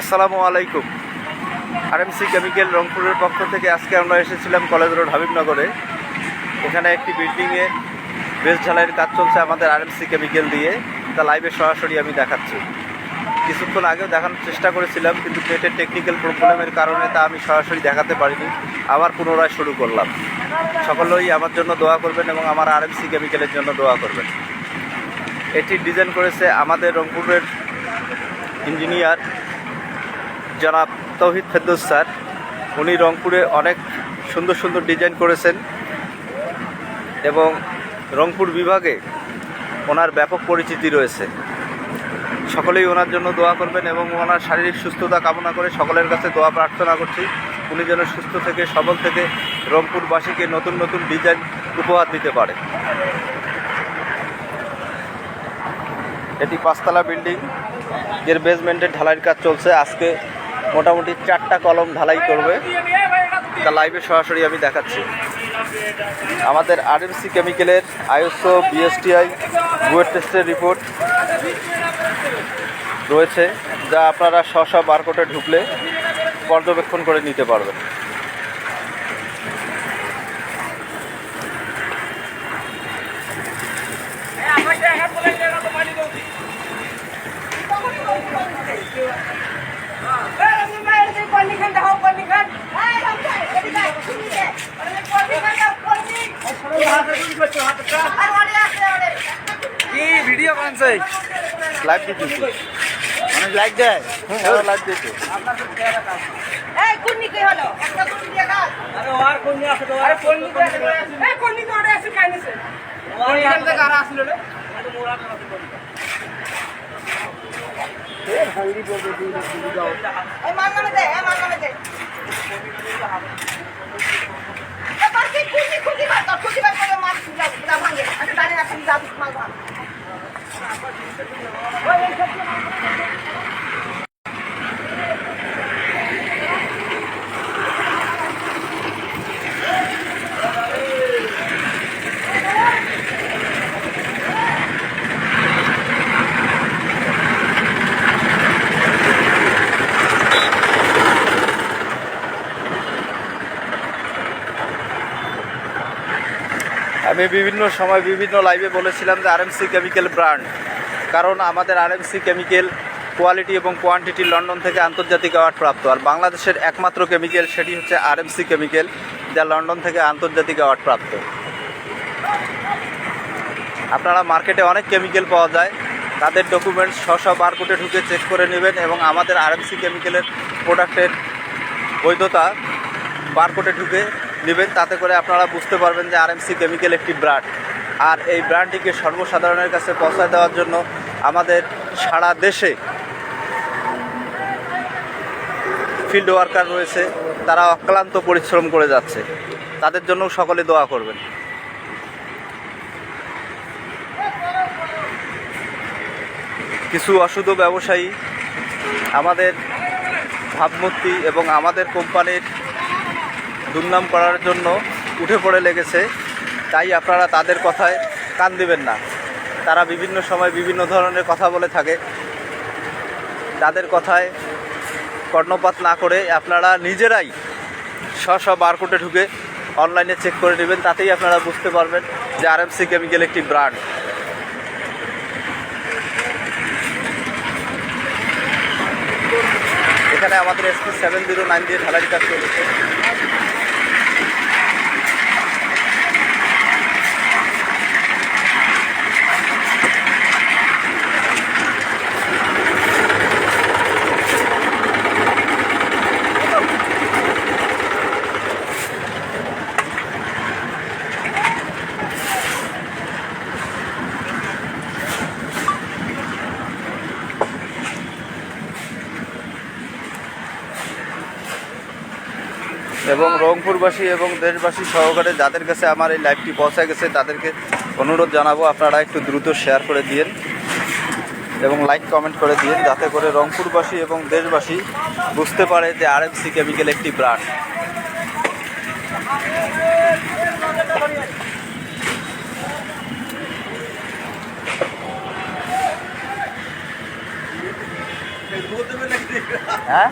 আসসালামু আলাইকুম। RMC chemical রংপুরের পক্ষ থেকে আজকে আমরা এসেছিলাম কলেজ রোড হাবিবনগরে। এখানে একটি বিল্ডিংয়ে বেশ ঢালাইয়ের কাজ চলছে আমাদের আরএমসি কেমিক্যাল দিয়ে। তা লাইভে সরাসরি আমি দেখাচ্ছি। কিছুক্ষণ আগেও দেখানোর চেষ্টা করেছিলাম, কিন্তু নেটের টেকনিক্যাল প্রবলেমের কারণে তা আমি সরাসরি দেখাতে পারিনি। আবার পুনরায় শুরু করলাম। সকলেই আমার জন্য দোয়া করবেন এবং আমার আরএমসি কেমিক্যালের জন্য দোয়া করবেন। এটি ডিজাইন করেছে আমাদের রংপুরের ইঞ্জিনিয়ার জনাব তৌহিদ ফেরদৌস স্যার, উনি রংপুরে অনেক সুন্দর সুন্দর ডিজাইন করেছেন এবং রংপুর বিভাগে ওনার ব্যাপক পরিচিতি রয়েছে। সকলেই ওনার জন্য দোয়া করবেন এবং ওনার শারীরিক সুস্থতা কামনা করে সকলের কাছে দোয়া প্রার্থনা করছি। উনি যেন সুস্থ থেকে, সবল থেকে রংপুরবাসীকে নতুন নতুন ডিজাইন উপহার দিতে পারে। এটি পাঁচতলা বিল্ডিং, এর বেসমেন্টের ঢালাইয়ের কাজ চলছে। আজকে মোটামুটি চারটা কলম ঢালাই করবে। তা লাইভে সরাসরি আমি দেখাচ্ছি। আমাদের আরএমসি কেমিক্যালের আইএসও বিএসটিআই বুয়েট টেস্টের রিপোর্ট রয়েছে, যা আপনারা স্ব স্ব বারকোটে ঢুকলে পর্যবেক্ষণ করে নিতে পারবেন। বানছে লাইভ দিতেছি মানে লাইক দেয়। হ্যাঁ। লাইভ দিতে। দিয়ে দাও আরে আর কোন আছে তো আরে কুন্নি এই কুন্নি তো ওরে আছে কাইনেছে ওই এখান থেকে আর আসলো রে? এই মান নামে দে এই মান নামে দে। এ বাকি কুন্নি কুন্নি বার কর? কুন্নি বার করে মাছ তুলা তুলা ভাঙে। আচ্ছা দাঁড়িয়ে আছেন যা মাছ ভাঙ ওই এই সব আমি বিভিন্ন সময় বিভিন্ন লাইভে বলেছিলাম যে আরএমসি কেমিক্যাল ব্র্যান্ড কারণ আমাদের আরএমসি কেমিক্যাল কোয়ালিটি এবং কোয়ান্টিটি লন্ডন থেকে আন্তর্জাতিক অ্যাওয়ার্ড প্রাপ্ত। আর বাংলাদেশের একমাত্র কেমিক্যাল সেটি হচ্ছে আরএমসি কেমিক্যাল যা লন্ডন থেকে আন্তর্জাতিক অ্যাওয়ার্ড প্রাপ্ত। আপনারা মার্কেটে অনেক কেমিক্যাল পাওয়া যায়, তাদের ডকুমেন্টস স্ব স্ব বারকোডে ঢুকে চেক করে নেবেন এবং আমাদের আরএমসি কেমিক্যালের প্রোডাক্টের বৈধতা বারকোডে ঢুকে নেবেন, তাতে করে আপনারা বুঝতে পারবেন যে আরএমসি কেমিক্যাল একটি ব্র্যান্ড আর এই ব্র্যান্ডটিকে সর্বসাধারণের কাছে পৌঁছায় দেওয়ার জন্য আমাদের সারা দেশে ফিল্ড ওয়ার্কার রয়েছে, তারা অক্লান্ত পরিশ্রম করে যাচ্ছে। তাদের জন্য সকলে দোয়া করবেন। কিছু অশুদ্ধ ব্যবসায়ী আমাদের ভাবমূর্তি এবং আমাদের কোম্পানির দুর্নাম করার জন্য উঠে পড়ে লেগেছে। তাই আপনারা তাদের কথায় কান দিবেন না। তারা বিভিন্ন সময় বিভিন্ন ধরনের কথা বলে থাকে। তাদের কথায় কর্ণপাত না করে আপনারা নিজেরাই স্ব স্ব বারকোটে ঢুকে অনলাইনে চেক করে নেবেন, তাতেই আপনারা বুঝতে পারবেন যে আরএমসি কেমিক্যাল একটি ব্র্যান্ড। এখানে আমাদের এসপি সেভেন জিরো নাইন দিয়ে ঢালাই কাজ চলেছে এবং রংপুরবাসী এবং দেশবাসী সহকারে যাদের কাছে আমার এই লাইভটি পৌঁছে গেছে তাদেরকে অনুরোধ জানাব আপনারা একটু দ্রুত শেয়ার করে দিন এবং লাইক কমেন্ট করে দিন যাতে করে রংপুরবাসী এবং দেশবাসী বুঝতে পারে যে আরএফসি কেমিক্যাল একটি ব্র্যান্ড হ্যাঁ?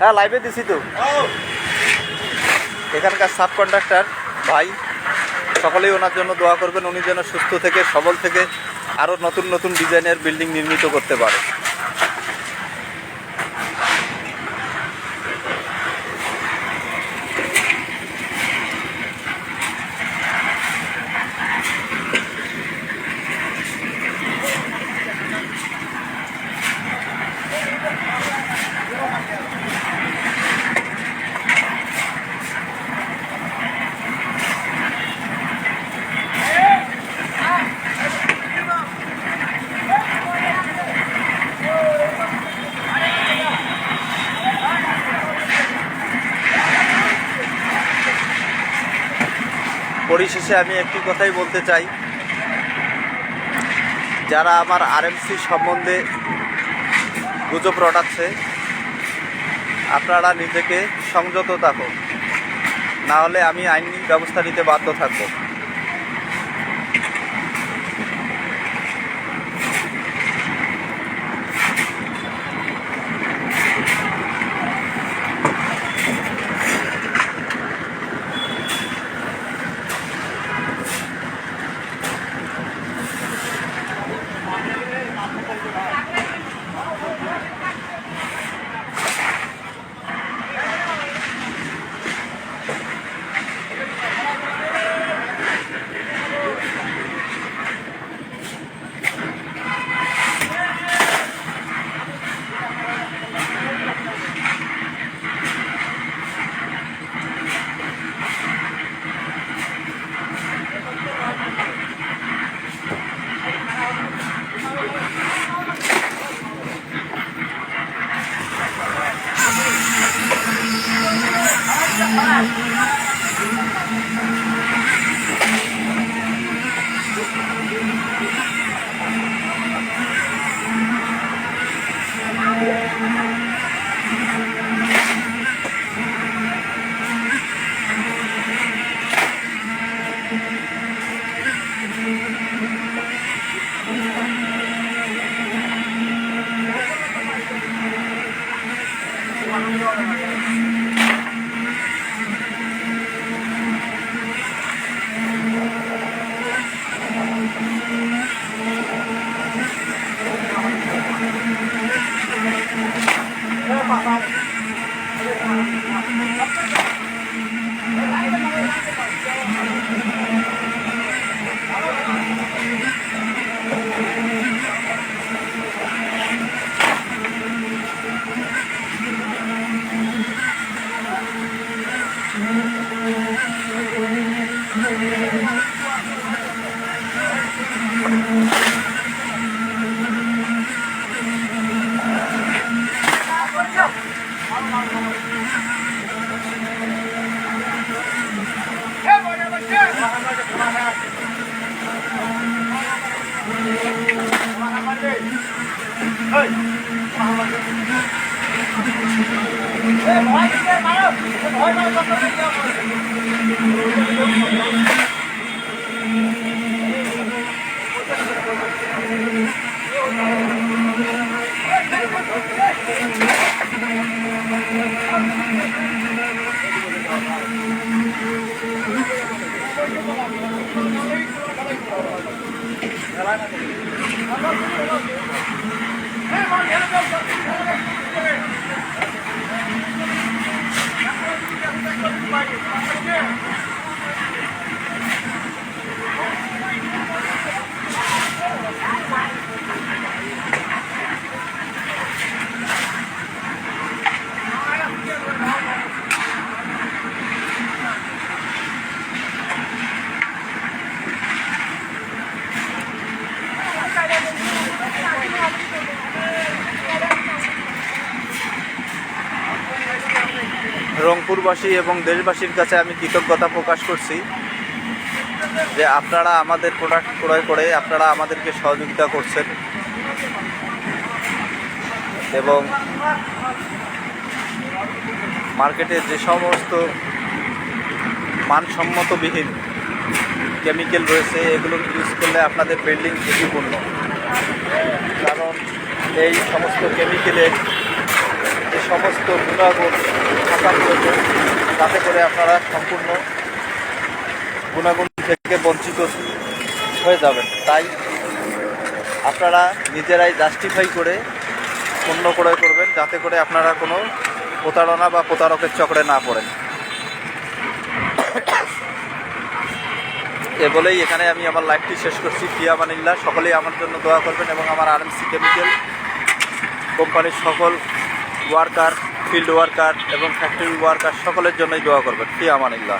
হ্যাঁ লাইভে দিছি তো। এখানকার সাব কন্ডাক্টার ভাই, সকলেই ওনার জন্য দোয়া করবেন, উনি যেন সুস্থ থেকে, সবল থেকে আরও নতুন নতুন ডিজাইনের বিল্ডিং নির্মিত করতে পারে। পরিশেষে আমি একটি কথাই বলতে চাই। যারা আমার আরএমসি সম্বন্ধে গুজব রটাচ্ছে, আপনারা নিজেকে সংযত থাকুন। নাহলে আমি আইনি ব্যবস্থা নিতে বাধ্য থাকব। রংপুরবাসী এবং দেশবাসীর কাছে আমি কৃতজ্ঞতা প্রকাশ করছি যে আপনারা আমাদের প্রোডাক্ট ক্রয় করে আপনারা আমাদেরকে সহযোগিতা করছেন এবং মার্কেটে যে সমস্ত মানসম্মতবিহীন কেমিক্যাল রয়েছে, এগুলো ইউজ করলে আপনাদের বিল্ডিং ঝুঁকিপূর্ণ। কারণ এই সমস্ত কেমিক্যালের সমস্ত গুণাগুণ থাকা প্রয়োজন যাতে করে আপনারা সম্পূর্ণ গুণাগুণ থেকে বঞ্চিত হয়ে যাবেন। তাই আপনারা নিজেরাই জাস্টিফাই করে পণ্য ক্রয় করবেন, যাতে করে আপনারা কোনো প্রতারণা বা প্রতারকের চক্রে না পড়েন। এ বলেই এখানে আমি আমার লাইফটি শেষ করছি। ফিয়া মানিল্লা সকলেই আমার জন্য দোয়া করবেন এবং আমার আরএমসি কেমিক্যাল কোম্পানির সকল ওয়ার্কার ফিল্ড ওয়ার্কার এবং ফ্যাক্টরি ওয়ার্কার সকলের জন্যই দোয়া করবেন। ফি মানিল্লা